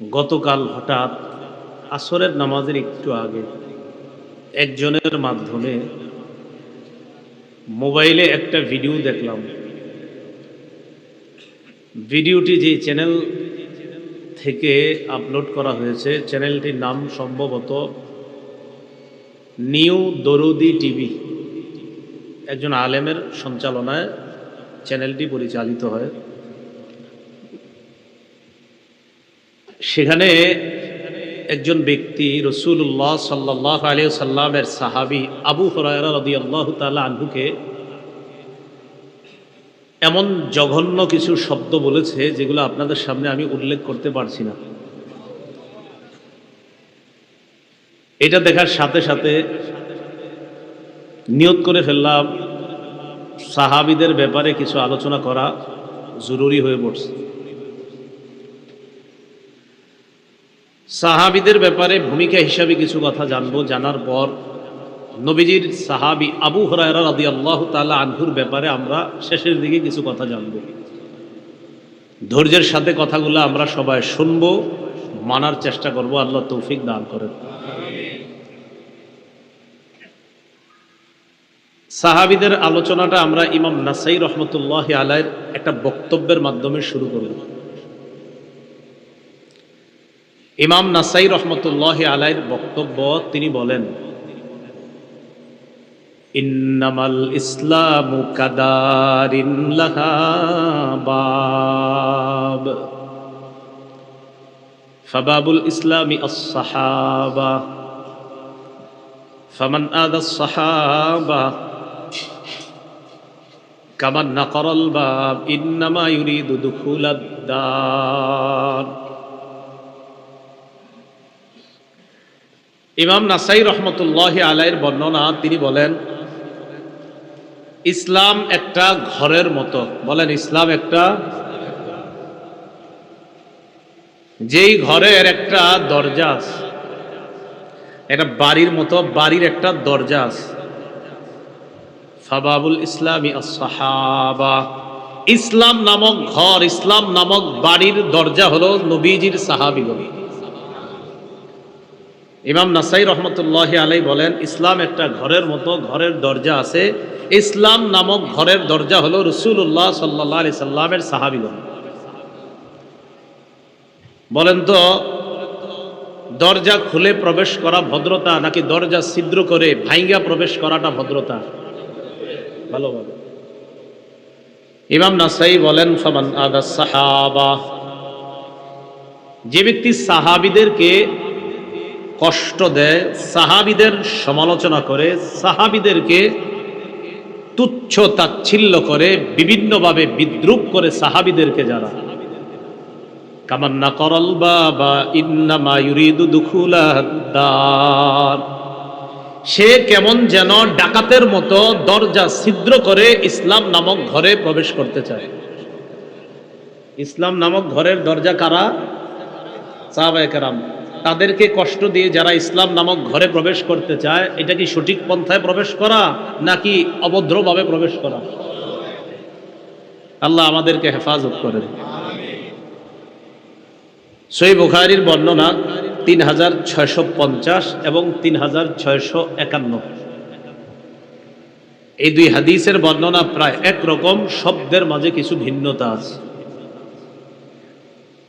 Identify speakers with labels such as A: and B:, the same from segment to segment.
A: গতকাল হঠাৎ আসরের নামাজের একটু আগে একজনের মাধ্যমে মোবাইলে একটা ভিডিও দেখলাম। ভিডিওটি যে চ্যানেল থেকে আপলোড করা হয়েছে, চ্যানেলটির নাম সম্ভবত নিউ দরুদি টিভি। একজন আলেমের সঞ্চালনায় চ্যানেলটি পরিচালিত হয়। সেখানে একজন ব্যক্তি রসুল্লাহ সাল্লাহ আলিয়া সাল্লামের সাহাবি আবু হরায়রা আল্লাহ আনহুকে এমন জঘন্য কিছু শব্দ বলেছে যেগুলো আপনাদের সামনে আমি উল্লেখ করতে পারছি না। এটা দেখার সাথে সাথে নিয়ত করে ফেললাম, সাহাবিদের ব্যাপারে কিছু আলোচনা করা জরুরি হয়ে পড়ছে। সাহাবিদের ব্যাপারে ভূমিকা হিসাবে কিছু কথা জানব। জানার পর নবীজির সাহাবি আবু হরায়রা রাদি আল্লাহ তালা আনহুর ব্যাপারে আমরা শেষের দিকে কিছু কথা জানব। ধৈর্যের সাথে কথাগুলো আমরা সবাই শুনব, মানার চেষ্টা করব। আল্লাহ তৌফিক দান করেন। সাহাবিদের আলোচনাটা আমরা ইমাম নাসাই রহমতুল্লাহ আলাইয়ের একটা বক্তব্যের মাধ্যমে শুরু করব ইমাম নাসাই রহমতুল্লাহ আলাইয়ের বক্তব্য তিনি বলেন, ইন্নামাল ইসলামু কাদারিন বাব। ফাবাবুল ইসলামি আস-সাহাবা। ফামান আদা আস-সাহাবা কামান নাকরাল বাব, ইন্নামা ইউরিদু দুখুলাদ ইমাম নাসাই রহমতুল্লাহ আলাইয়ের বর্ণনা, তিনি বলেন, ইসলাম একটা ঘরের মতো। বলেন, ইসলাম একটা যেই ঘরের একটা দরজা আছে, একটা বাড়ির মতো, বাড়ির একটা দরজা আছে। ফাবাবুল ইসলামী সাহাবা ইসলাম নামক ঘর, ইসলাম নামক বাড়ির দরজা হলো নবীজির সাহাবিগণ ইমাম নাসাই রহমতুল্লাহ আলাই বলেন, ইসলাম একটা ঘরের মতো, ঘরের দরজা আছে। ইসলাম নামক ঘরের দরজা হলো রসুল্লাহ সাল্লাহ আলি সাল্লামের সাহাবিগণ বলেন তো, দরজা খুলে প্রবেশ করা ভদ্রতা নাকি দরজা ছিদ্র করে ভাইঙ্গা প্রবেশ করাটা ভদ্রতা? ভালোভাবে ইমাম নাসাই বলেন, ফমান আদা সাহাবা। যে ব্যক্তি সাহাবিদেরকে কষ্ট দেয়, সাহাবিদের সমালোচনা করে, সাহাবিদেরকে তুচ্ছ তাচ্ছিল্য করে, বিভিন্নভাবে বিদ্রুপ করে সাহাবিদেরকে যারা। কামান্না করল বা ইন্নামা ইউরিদু সে কেমন যেন ডাকাতের মতো দরজা ছিদ্র করে ইসলাম নামক ঘরে প্রবেশ করতে চায়। ইসলাম নামক ঘরের দরজা কারা? সাহাবায়ে কেরাম। তাদেরকে কষ্ট দিয়ে যারা ইসলাম নামক ঘরে প্রবেশ করতে চায়, এটা কি সঠিক পন্থায় প্রবেশ করা নাকি অভদ্রভাবে প্রবেশ করা? আল্লাহ আমাদেরকে হেফাজত করেন। সই বুখারির বর্ণনা তিন হাজার ছয়শো পঞ্চাশ এবং তিন হাজার ছয়শো একান্ন। এই দুই হাদিসের বর্ণনা প্রায় একরকম, শব্দের মাঝে কিছু ভিন্নতা আছে।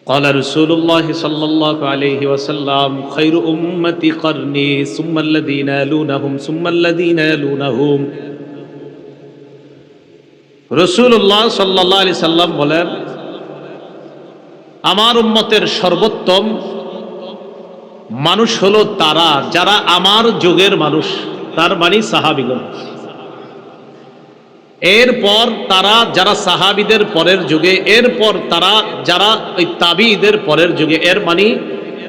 A: قال رسول الله صلى الله عليه وسلم خير أمتي قرني ثم الذين يلونهم ثم الذين يلونهم রসুল্লাহ সাল্লাহ আলি সাল্লাম বলেন আমার উম্মতের সর্বোত্তম মানুষ হলো তারা যারা আমার যুগের মানুষ তার মানে সাহাবিগণ এরপর তারা যারা সাহাবিদের পরের যুগে, এরপর তারা যারা ওই তাবিদের পরের যুগে, এর মানে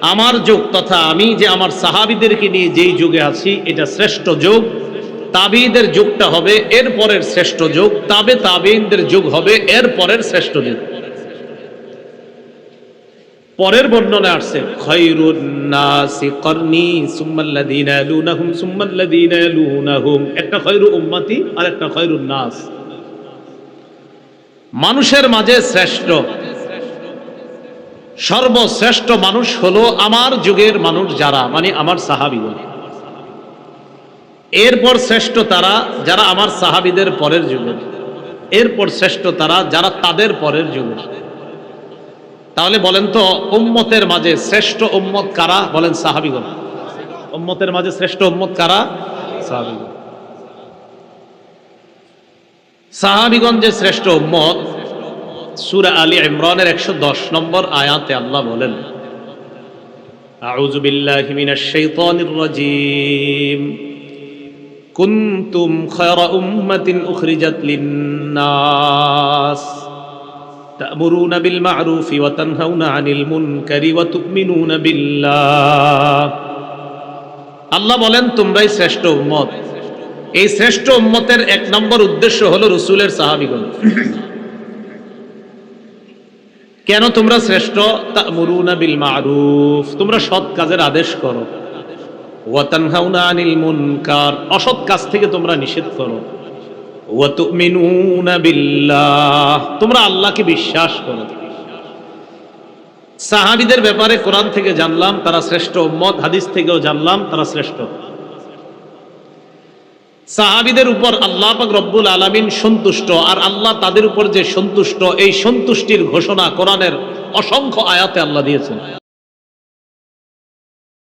A: আমার যুগ তথা আমি যে আমার সাহাবিদেরকে নিয়ে যেই যুগে আছি, এটা শ্রেষ্ঠ যুগ। তাবিদের যুগটা হবে এর পরের শ্রেষ্ঠ যুগ। তাবে তাবিনদের যুগ হবে এর পরের শ্রেষ্ঠ যুগ। পরের বর্ণনা আসছে একটা খৈরু উম্মতি আর একটা খৈরুন নাস। মানুষের মাঝে শ্রেষ্ঠ, সর্বশ্রেষ্ঠ মানুষ হলো আমার যুগের মানুষ যারা মানে আমার সাহাবিগণ। এরপর শ্রেষ্ঠ তারা যারা আমার সাহাবিদের পরের যুগের, এরপর শ্রেষ্ঠ তারা যারা তাদের পরের যুগের। তাহলে বলেন তো উম্মতের মাঝে শ্রেষ্ঠ উম্মত কারা বলেন সাহাবিগণ উম্মতের মাঝে শ্রেষ্ঠ উম্মত কারা সাহাবিগণ সাহাবিগঞ্জের শ্রেষ্ঠ উম্মত সুরা আলী ইমরানের একশো দশ নম্বর আয়াতে আল্লাহ বলেন أعوذ بالله من الشيطان الرجيم كنتم خير أمة أخرجت للناس تأمرون بالمعروف وتنهون عن المنكر وتؤمنون بالله আল্লাহ বলেন তোমরাই শ্রেষ্ঠ উম্মত এই শ্রেষ্ঠ উম্মতের এক নম্বর উদ্দেশ্য হলো রসুলের সাহাবিগণ কেন তোমরা শ্রেষ্ঠ তা'মুরুনা বিল মারুফ তোমরা সৎ কাজের আদেশ করো ওয়া তানহাউনা আনিল মুনকার অসৎ কাজ থেকে তোমরা নিষেধ করো ওয়া তুমিনুনা বিল্লাহ তোমরা আল্লাহকে বিশ্বাস করো। সাহাবীদের ব্যাপারে কোরআন থেকে জানলাম, তারা শ্রেষ্ঠ উম্মত। হাদিস থেকেও জানলাম, তারা শ্রেষ্ঠ। সাহাবিদের উপর আল্লাহ পাক রব্বুল আলামিন সন্তুষ্ট, আর আল্লাহ তাদের উপর যে সন্তুষ্ট, এই সন্তুষ্টির ঘোষণা কোরআনের অসংখ্য আয়াতে আল্লাহ দিয়েছেন।